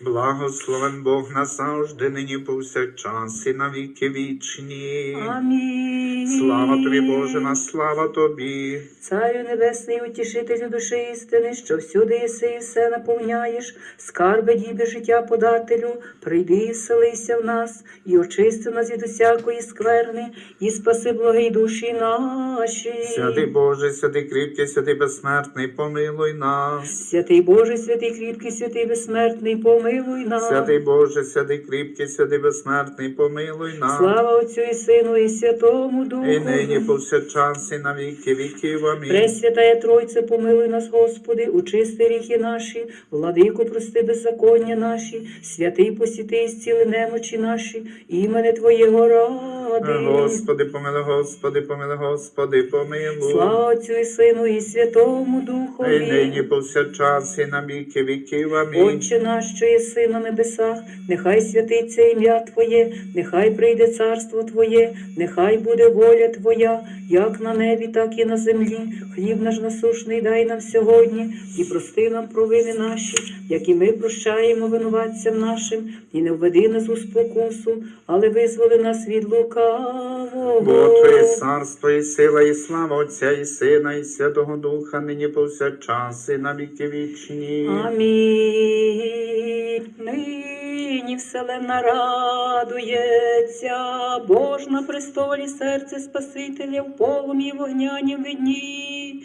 Благословен Бог назавжди, нині повсякчас і на віки вічні. Амінь. Слава тобі, Боже, на слава тобі. Царю небесний, утішителю душі істини, що всюди єси і все наповняєш, скарби діби життя подателю, прийди і вселися в нас, і очисти нас від усякої скверни, і спаси благі душі наші. Святий Боже, святий кріпкий, святий безсмертний, помилуй нас. Святий Боже, святий кріпкий, святий безсмертний, помилуй нас. Святий Боже, святий кріпкий, святий безсмертний, помилуй нас. Слава Отцю і Сину, і Святому Духу. І нині повсякчас, на віки віків. Амінь. Пресвятая Тройце, помилуй нас, Господи, очисти ріхи наші, владику, прости беззаконня наші, святий посіти і зціли немочі наші, імене Твоєго ради. Господи, помилуй, Господи, помилуй, Господи, помилуй. Слава Отцю і Сину, і Святому І Духові. нині повсякчас, і на віки віків. Амінь. Отче наш, що єси на небесах, нехай святиться ім'я Твоє, нехай прийде царство Твоє, нехай буде воля Твоя, як на небі, так і на землі. Хліб наш насушний дай нам сьогодні, і прости нам провини наші, як і ми прощаємо винуватцям нашим, і не введи нас у спокусу, але визволи нас від лукавого. Бо Твоє царство і сила, і слава Отця, і Сина, і Святого Духа, нині повсякчас, і на віки вічні. Амінь. Нині вселенна радується, Бож на престолі серце Спасителя в полум'ї вогнянім видні.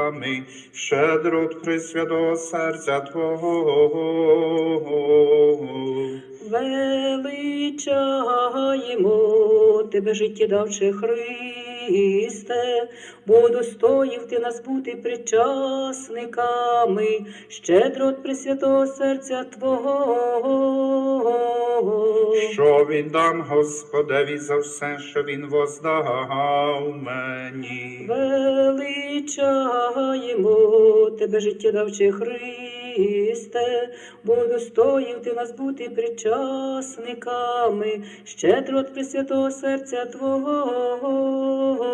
причасниками, щедро от Пресвятого серця Твого. Величаємо тебе, життєдавче Христе, бо достоїв ти нас бути причасниками, щедро от Пресвятого серця Твого. Що віддам Господеві за все, що Він воздав мені. Величаємо тебе, життєдавче Христе, бо достоїв ти нас бути причасниками, щедро Пресвятого серця Твого.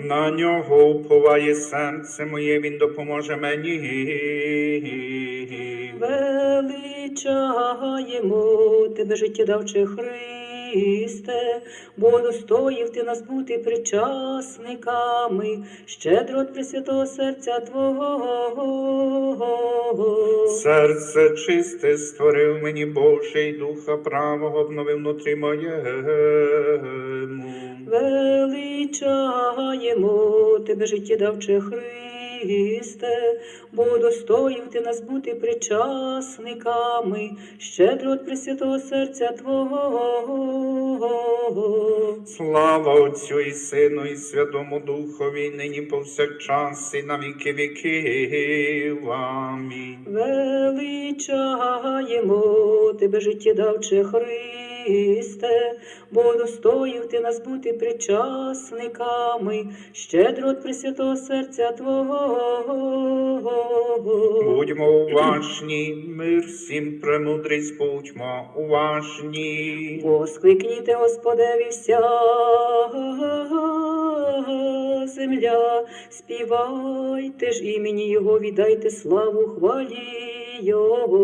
На нього уповає серце моє, він допоможе мені. Величаємо тебе, життєдавче Христе, бо достоїв ти нас бути причасниками, щедро от Пресвятого серця Твого. Серце чисте створив мені Боже, і духа правого обновив внутрі моєму. Величаємо тебе, життєдавче Христе, бо достоїв ти нас бути причасниками, щедро от Пресвятого серця Твого. Слава Отцю і Сину, і Святому Духові, нині повсякчас, і на віки віків. Амінь. Величаємо тебе, життєдавче Христе, бо достоїв ти нас бути причасниками, щедро от Пресвятого серця Твого. Будьмо уважні, мир всім премудрість, будьмо уважні. Воскликніте, Господеві, вся земля, співайте ж імені Його, віддайте славу хвалі Його.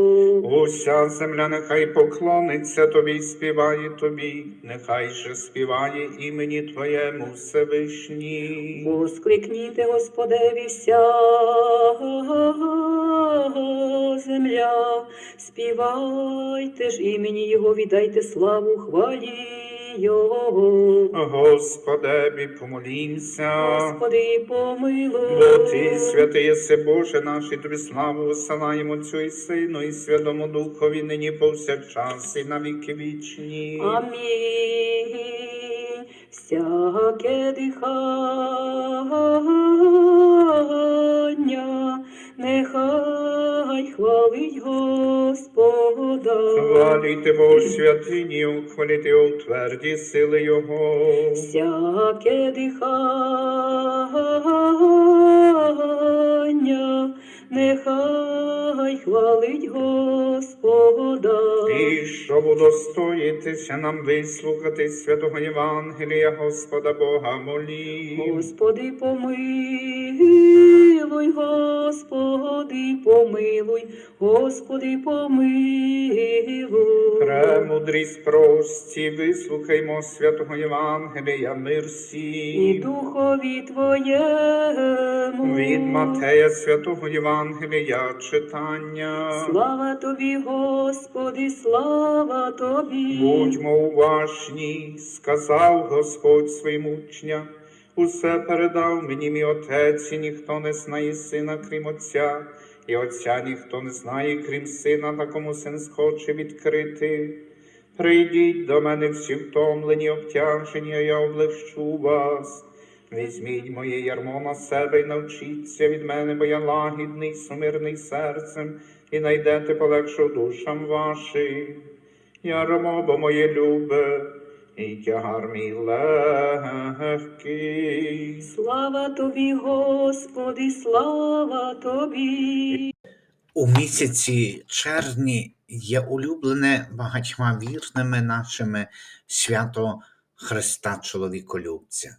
Уся земля нехай поклониться тобі, співає тобі, нехай же співає імені Твоєму Всевишній. Воскликніте, Господеві, вся земля, співайте ж імені Його, віддайте славу хвалі Його. Господеві, помолімся. Господи, помилуй. Бо ти святий єси Боже наш, і тобі славу висилаємо Отцю і Сину, і Святому Духові, нині повсякчас, і на віки вічні. Амінь. Всяке дихання нехай хвалить Господа. Хваліте Бо святинів, хваліте у тверді сили Його. Всяке дихання, нехай хвалить Господа. І щоб удостоїтися нам вислухати святого Євангелія Господа Бога молі. Господи, помилуй, Господи, помилуй, Господи, помилуй. Премудрість прості, вислухаймо святого Євангелія, мир І духові Твоєму. Від Матея святого Євангелія читання. Слава Тобі, Господи, слава Тобі. Будьмо уважні, сказав Господь своїм учням. Усе передав мені мій отець, і ніхто не знає сина, крім Отця, і Отця ніхто не знає, крім сина, такому син схоче відкрити. Прийдіть до мене всі втомлені, обтяжені, а я облегчу вас. Візьміть моє ярмо на себе і навчіться від мене, бо я лагідний, сумирний серцем, і найдете полегшу душам вашим. Ярмо, бо моє любе, і тягар мій легкий. Слава Тобі, Господи, слава Тобі. У місяці червні є улюблене багатьма вірними нашими свято Христа Чоловіколюбця.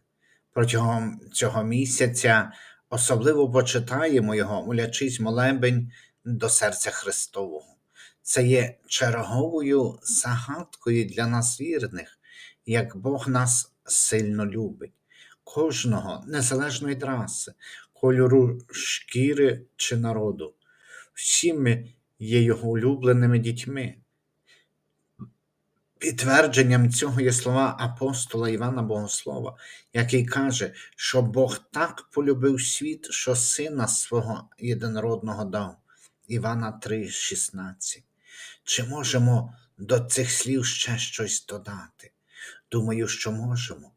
Протягом цього місяця особливо почитаємо його, молячись молебень до серця Христового. Це є черговою загадкою для нас вірних, як Бог нас сильно любить, кожного, незалежно від раси, кольору шкіри чи народу. Всі ми є його улюбленими дітьми. Підтвердженням цього є слова апостола Івана Богослова, який каже, що Бог так полюбив світ, що сина свого єдинородного дав. Івана 3,16. Чи можемо до цих слів ще щось додати? Думаю, що можемо.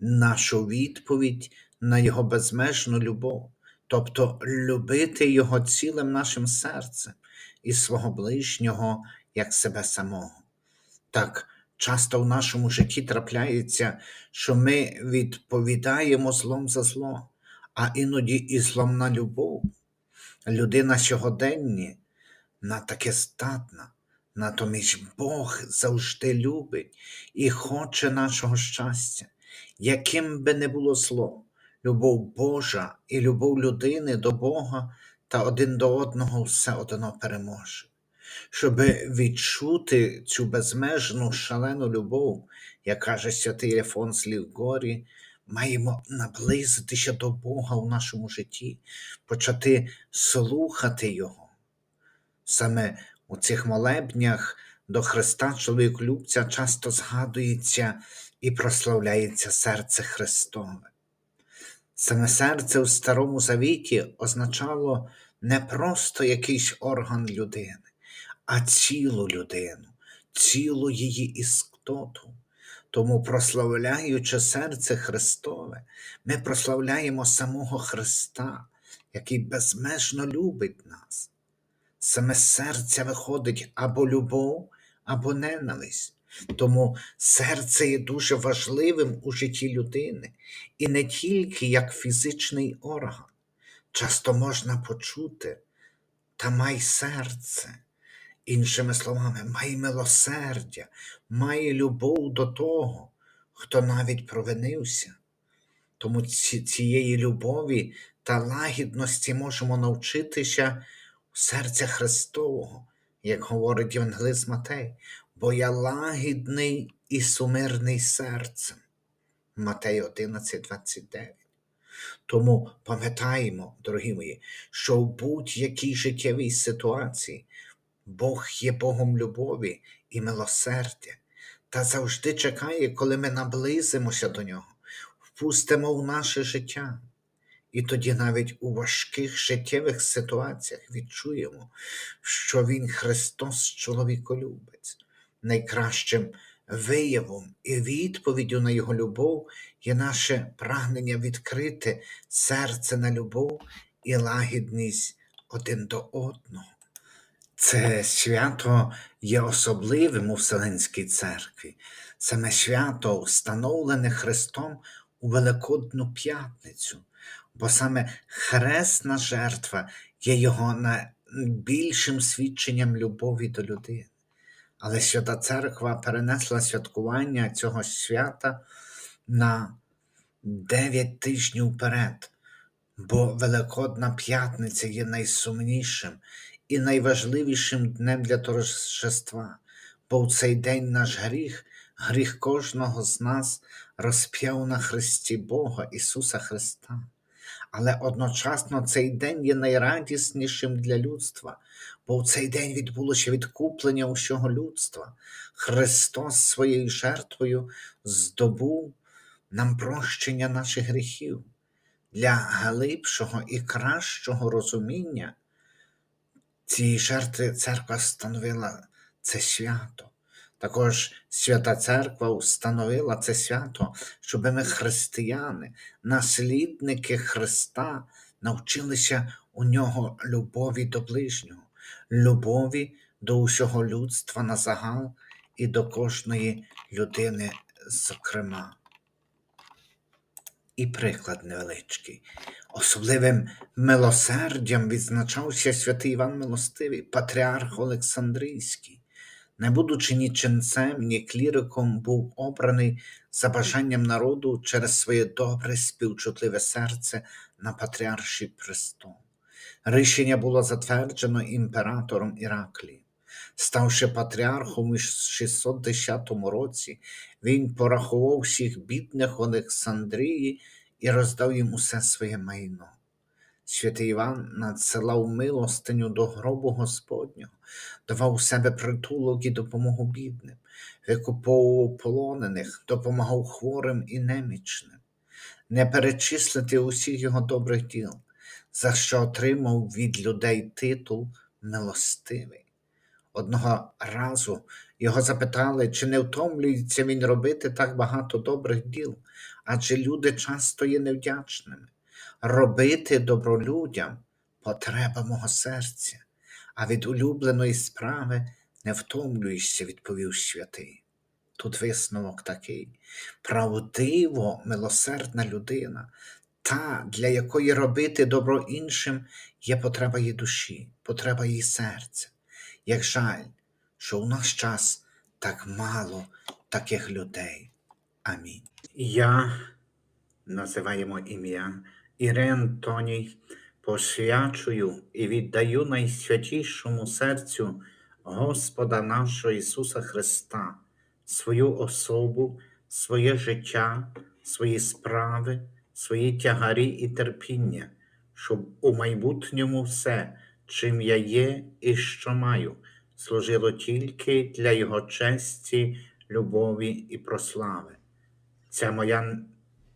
Нашу відповідь на його безмежну любов, тобто любити його цілим нашим серцем і свого ближнього як себе самого. Так часто в нашому житті трапляється, що ми відповідаємо злом за зло, а іноді і злом на любов. Людина сьогоденні на таке здатна, натомість Бог завжди любить і хоче нашого щастя, яким би не було зло. Любов Божа і любов людини до Бога та один до одного все одно переможе. Щоб відчути цю безмежну шалену любов, як каже святий Ілефонс Лівгорі, маємо наблизитися до Бога у нашому житті, почати слухати Його. Саме у цих молебнях до Христа чоловік-любця часто згадується і прославляється серце Христове. Саме серце у Старому Завіті означало не просто якийсь орган людини, а цілу людину, цілу її істоту. Тому, прославляючи серце Христове, ми прославляємо самого Христа, який безмежно любить нас. Саме серця виходить або любов, або ненависть. Тому серце є дуже важливим у житті людини, і не тільки як фізичний орган. Часто можна почути та май серце. Іншими словами, май милосердя, май любов до того, хто навіть провинився. Тому ці- цієї любові та лагідності можемо навчитися серця Христового, як говорить Євангелист Матей, бо я лагідний і сумирний серцем. Матей 11, 29. Тому пам'ятаємо, дорогі мої, що в будь-якій життєвій ситуації Бог є Богом любові і милосердя, та завжди чекає, коли ми наблизимося до Нього, впустимо в наше життя. І тоді навіть у важких життєвих ситуаціях відчуємо, що Він Христос чоловіколюбець. Найкращим виявом і відповіддю на Його любов є наше прагнення відкрити серце на любов і лагідність один до одного. Це свято є особливим у Вселенській церкві. Саме свято встановлене Христом у Великодну п'ятницю, бо саме хресна жертва є його найбільшим свідченням любові до людини. Але Свята Церква перенесла святкування цього свята на 9 тижнів вперед, бо Великодна п'ятниця є найсумнішим і найважливішим днем для торжества, бо в цей день наш гріх, гріх кожного з нас розп'яв на Христі Бога Ісуса Христа. Але одночасно цей день є найрадіснішим для людства, бо в цей день відбулося відкуплення усього людства. Христос своєю жертвою здобув нам прощення наших гріхів. Для глибшого і кращого розуміння цієї жертви церква встановила це свято. Також Свята Церква встановила це свято, щоб ми, християни, наслідники Христа, навчилися у нього любові до ближнього, любові до усього людства на загал і до кожної людини, зокрема. І приклад невеличкий. Особливим милосердям відзначався святий Іван Милостивий, патріарх Олександрійський. Не будучи ні ченцем, ні кліриком, був обраний за бажанням народу через своє добре співчутливе серце на патріарший престол. Рішення було затверджено імператором Іраклієм. Ставши патріархом у 610 році, він порахував всіх бідних Олександрії і роздав їм усе своє майно. Святий Іван надсилав милостиню до гробу Господнього, давав у себе притулок і допомогу бідним, викуповував полонених, допомагав хворим і немічним, не перечислити усіх його добрих діл, за що отримав від людей титул милостивий. Одного разу його запитали, чи не втомлюється він робити так багато добрих діл, адже люди часто є невдячними. Робити добро людям потреба мого серця, а від улюбленої справи не втомлюєшся, відповів святий. Тут висновок такий: правдиво милосердна людина, та, для якої робити добро іншим є потреба її душі, потреба її серця. Як жаль, що у наш час так мало таких людей. Амінь. Я називаємо ім'я Ірен Тоній, посвячую і віддаю найсвятішому серцю Господа нашого Ісуса Христа, свою особу, своє життя, свої справи, свої тягарі і терпіння, щоб у майбутньому все, чим я є і що маю, служило тільки для Його честі, любові і прослави. Ця моя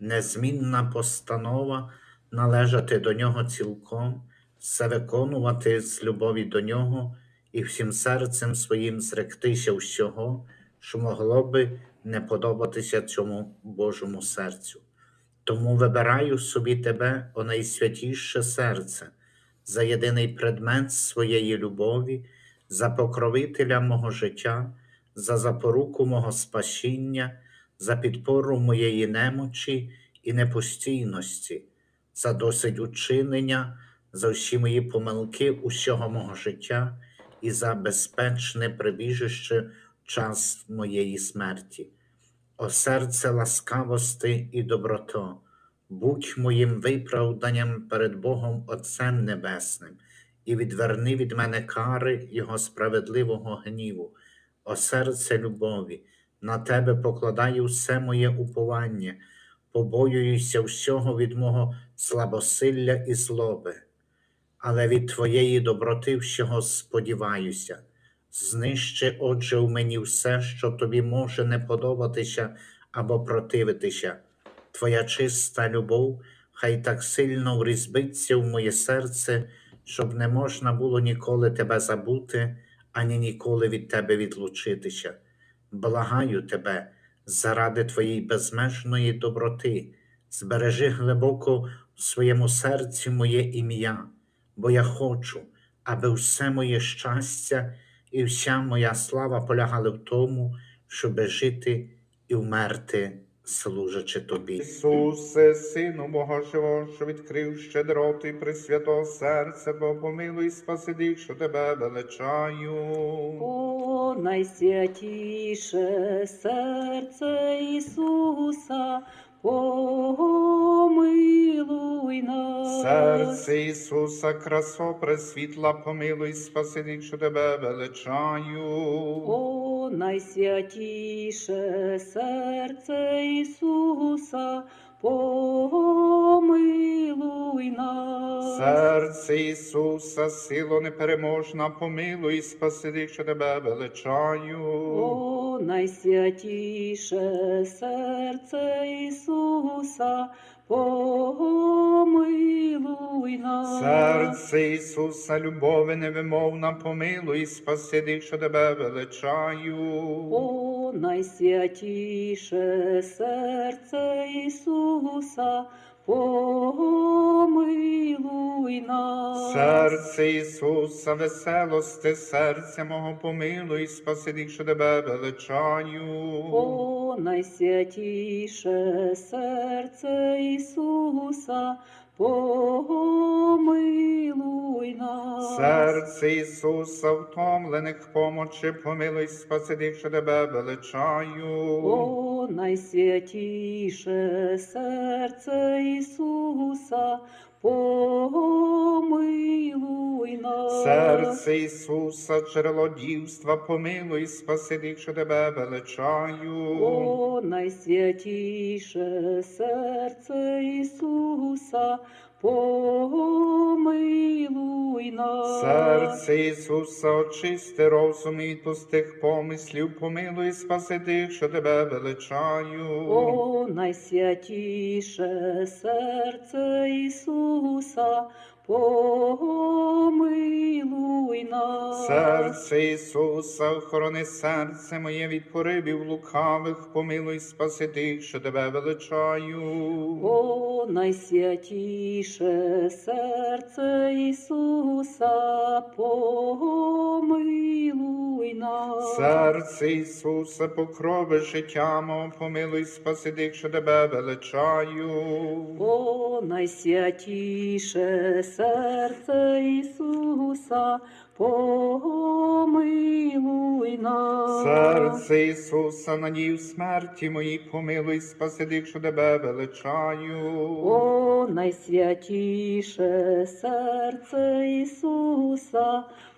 незмінна постанова належати до нього цілком, все виконувати з любові до нього і всім серцем своїм зректися всього, що могло би не подобатися цьому Божому серцю. Тому вибираю собі тебе, о найсвятіше серце, за єдиний предмет своєї любові, за покровителя мого життя, за запоруку мого спасіння, за підпору моєї немочі і непостійності, за досить учинення, за всі мої помилки усього мого життя і за безпечне прибіжище в час моєї смерті. О серце ласкавости і доброто, будь моїм виправданням перед Богом Отцем Небесним, і відверни від мене кари Його справедливого гніву, о серце любові, на тебе покладаю все моє уповання, побоююся всього від мого слабосилля і злоби, але від Твоєї доброти всього сподіваюся. Знищи, отже, в мені все, що тобі може не подобатися або противитися. Твоя чиста любов хай так сильно врізбиться в моє серце, щоб не можна було ніколи тебе забути, ані ніколи від тебе відлучитися. Благаю тебе, заради твоєї безмежної доброти, збережи глибоко в своєму серці моє ім'я, бо я хочу, аби все моє щастя і вся моя слава полягали в тому, щоби жити і вмерти, служачи тобі. Ісусе, Сину Бога Живого, що відкрив щедроту пресвятого серця, Бо помилуй і спаси тих, що тебе величаю. О, найсвятіше серце Ісуса, помилуй нас. Серце Ісуса, красо пресвітла, помилуй, спаси що тебе величаю. О, найсвятіше серце Ісуса, помилуй нас. Серце Ісуса, сило непереможна, помилуй, спаси що тебе величаю. О, найсвятіше серце Ісуса, помилуй нас. Серце Ісуса, любові невимовна, помилуй, спаси тих, що тебе величаю. О, найсвятіше серце Ісуса, помилуй нас. Серце Ісуса, веселости, серця мого помилуй, спаси тих, що тебе величаю. О, найсвятіше серце Ісуса, помилуй нас. Серце Ісуса, втомлених помочи, помилуй, спаси тих, що тебе величаю. О, найсвятіше серце Ісуса, помилуй нас. Серце Ісуса, джерело дівства, помилуй, спаси тих, що тебе величаю. О, найсвятіше серце Ісуса, помилуй нас. Серце Ісуса, очисти розум і пустих помислів, помилуй, спаси тих, що тебе величаю. О, найсвятіше серце Ісуса, помилуй нас. Серце Ісуса, охорони серце моє від поривів лукавих, помилуй, спаси тих, що тебе величаю. О, найсвятіше серце Ісуса, помилуй нас. Серце Ісуса, покрови життя мого, помилуй, спаси тих, що тебе величаю. О, найсвятіше серце Ісуса, помилуй нас. Серце Ісуса, надій в смерті моїй, помилуй, спаси тих, що тебе величаю. О, найсвятіше серце Ісуса,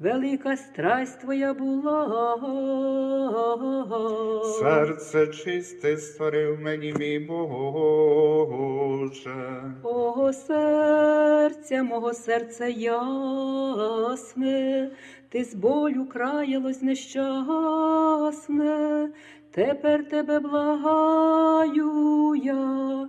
велика страсть твоя була. Серце чисте створив мені, мій Боже. О, серця, мого серця ясне, ти з болю краялось нещасне, тепер тебе благаю я,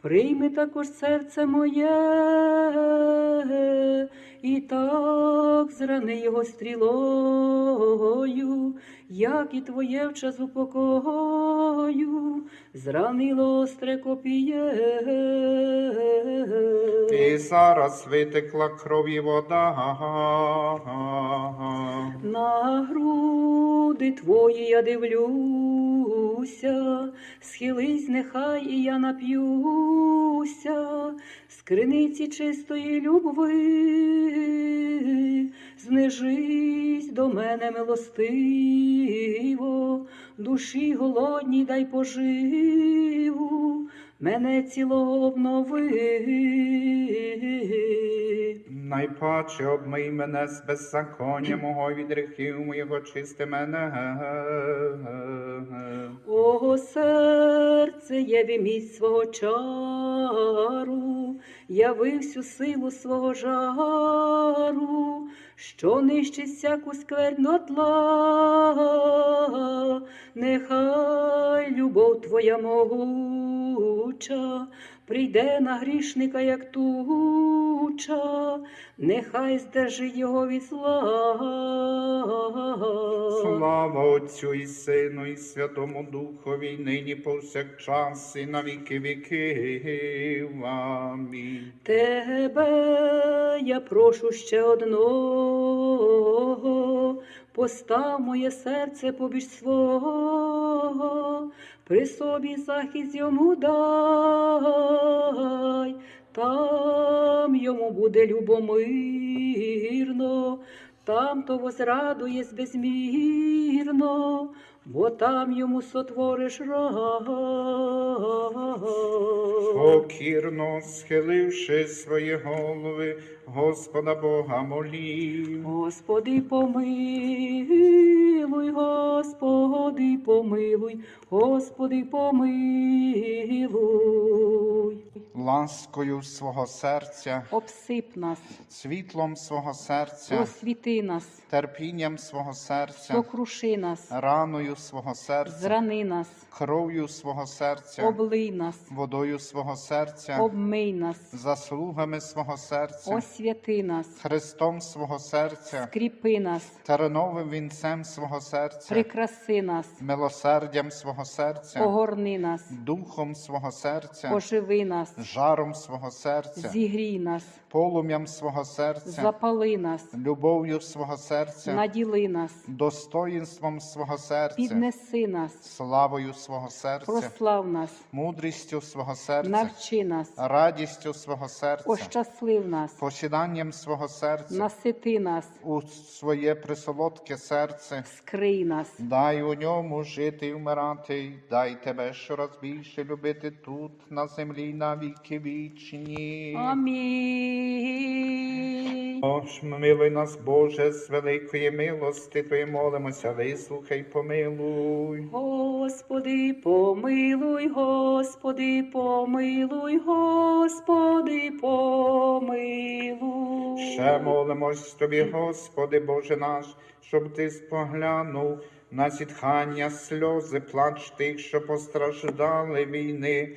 Прийми також серце моє, і так зрани його стрілою, як і твоє в час упокою, зранило остре копіє. І зараз витекла кров і вода. На груди твої я дивлюся, схились, нехай і я нап'юся, з криниці чистої любви, знижись до мене милостиво, душі голодній дай поживу, мене цілого обнови. Найпаче обмий мене з беззаконня мого від гріхів моєго чисти мене. О, серце яві міць свого чару, яви всю силу свого жару, що нищить всяку скверну тла, нехай любов твоя могуча, прийде на грішника, як туча, нехай здержить його від зла. Слава Отцю і Сину, і Святому Духові, нині повсякчас, і на віки віків. Амінь. Тебе я прошу ще одного, постав моє серце побіж свого, при собі захист йому дай, там йому буде любомирно, там то возрадує безмірно, бо там йому сотвориш рай. Покірно схиливши свої голови, Господа Бога молім. Господи, помилуй, Господи, помилуй, Господи, помилуй. Ласкою свого серця, Обсип нас, світлом свого серця, освіти нас, терпінням свого серця, сокруши нас, раною свого серця, зрани нас, кров'ю свого серця, облий нас, водою свого серця, обмий нас, заслугами свого серця, освяти нас, Христом свого серця, скріпи нас, тереновим вінцем свого серця, прикраси нас, милосердям свого серця, огорни нас, духом свого серця, оживи нас, жаром свого серця, зігрій нас, полум'ям свого серця, запали нас, любов'ю свого серця, наділи нас, достоїнством свого серця, піднеси нас, славою свого серця, прослав нас, мудрістю свого серця, навчи нас, радістю свого серця, ощаслив нас, посіданням свого серця, насити нас, у своє присолодке серце. скрий нас, Дай у ньому жити і вмирати, дай тебе щораз більше любити тут, на землі, на віки вічні. Амінь. Ож, милуй нас, Боже, з великої милости Твої молимося, вислухай, помилуй. Господи, помилуй, Господи, помилуй, Господи, помилуй. Ще молимось Тобі, Господи, Боже наш, щоб Ти споглянув на зітхання, сльози, плач тих, що постраждали війни.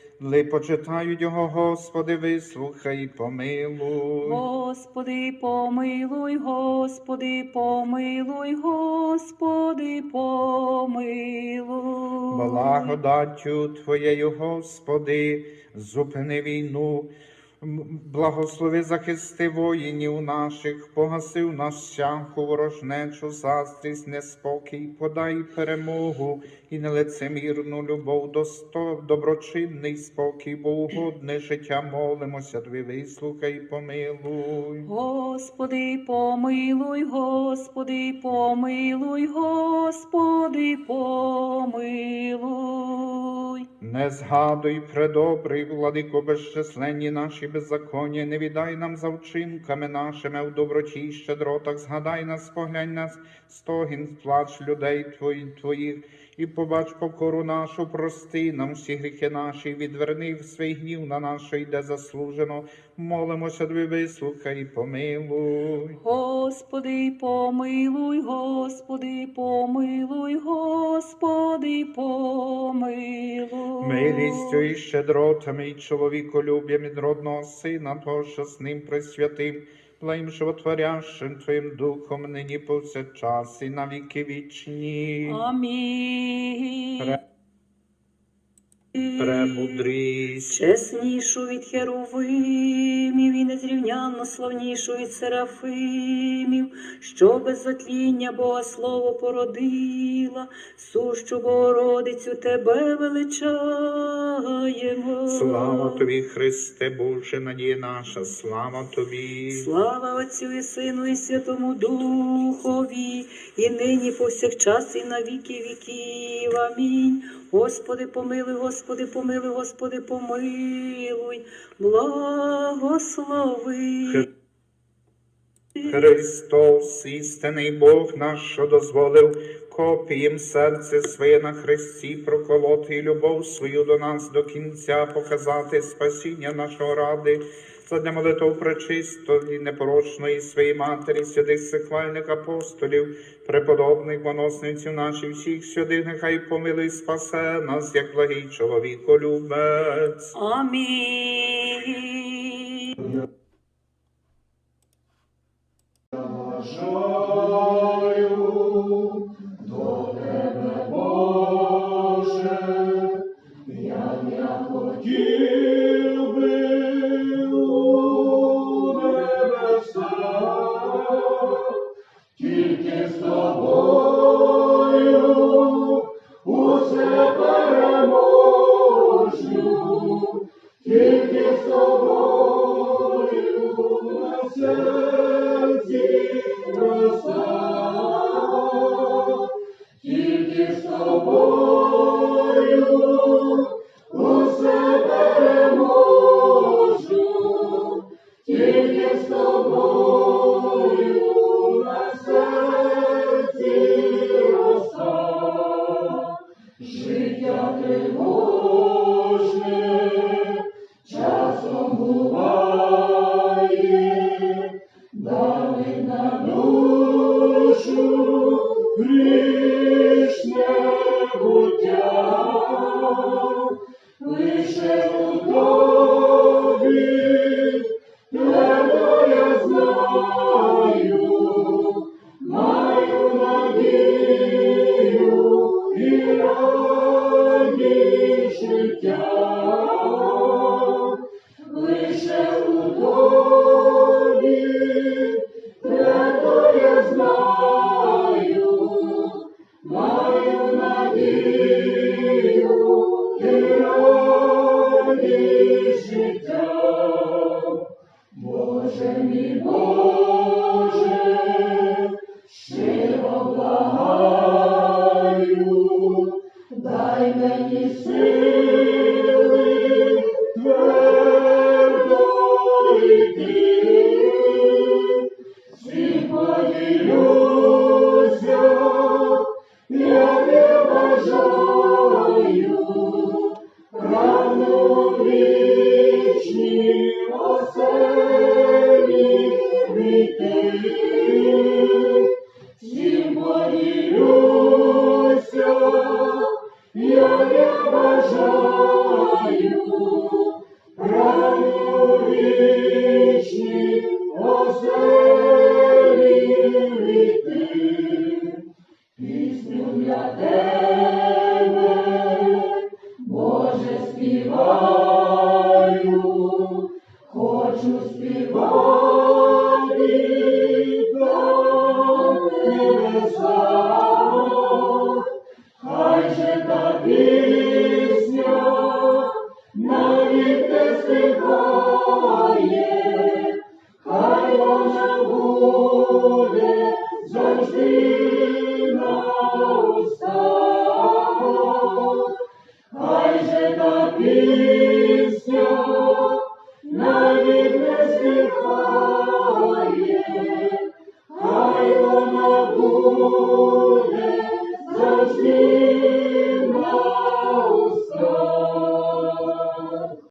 Ли почитають його, Господи, вислухай і помилуй. Господи, помилуй, Господи, помилуй, Господи, помилуй. Благодаттю Твоєю, Господи, зупини війну. Благослови захисти воїнів наших, погасив наш всяку ворожнечу, заздрість, неспокій, подай перемогу і нелицемірну любов, досто, доброчинний спокій, богоугодне життя, молимося, Тобі вислухай, помилуй. Господи, помилуй, Господи, помилуй, Господи, помилуй. Не згадуй, предобрий, владико, безчисленні наші беззаконня, не віддай нам за вчинками нашими в доброті й щедротах, згадай нас, поглянь нас, стогін, плач людей твої, твоїх, і побач покору нашу, прости нам всі гріхи наші, відверни в свій гнів на що йде заслужено. Молимося, тобі, вислухай і помилуй. Господи, помилуй, Господи, помилуй, Господи, помилуй. Милістю і щедротами, і чоловіколюб'ям від родного сина, того, що з ним присвятим, плеєм животворящим Твоїм духом, нині повсякчас і на віки вічні. Амінь. Пре- Премудрість. Чеснішу від херовимів і незрівнянно славнішу від серафимів, що без затління Бога Слово породила, сущу Богородицю тебе величаємо. Слава тобі, Христе Боже, надія наша, слава тобі. Слава Отцю і Сину, і Святому Духові, і нині повсякчас, і на віки віків. Амінь. Господи, помилуй, Господи, помилуй, Господи, помилуй, благослови. Христос, істинний Бог наш, що дозволив копієм серце своє на Христі проколоти і любов свою до нас до кінця показати спасіння нашого ради. Задля молитв пречистої, непорочної своєї матері, святих сихвальних апостолів, преподобних моносниців наших всіх святих, нехай помилуй спасе нас, як благий чоловіколюбець. Амінь. Хотів you. Deus.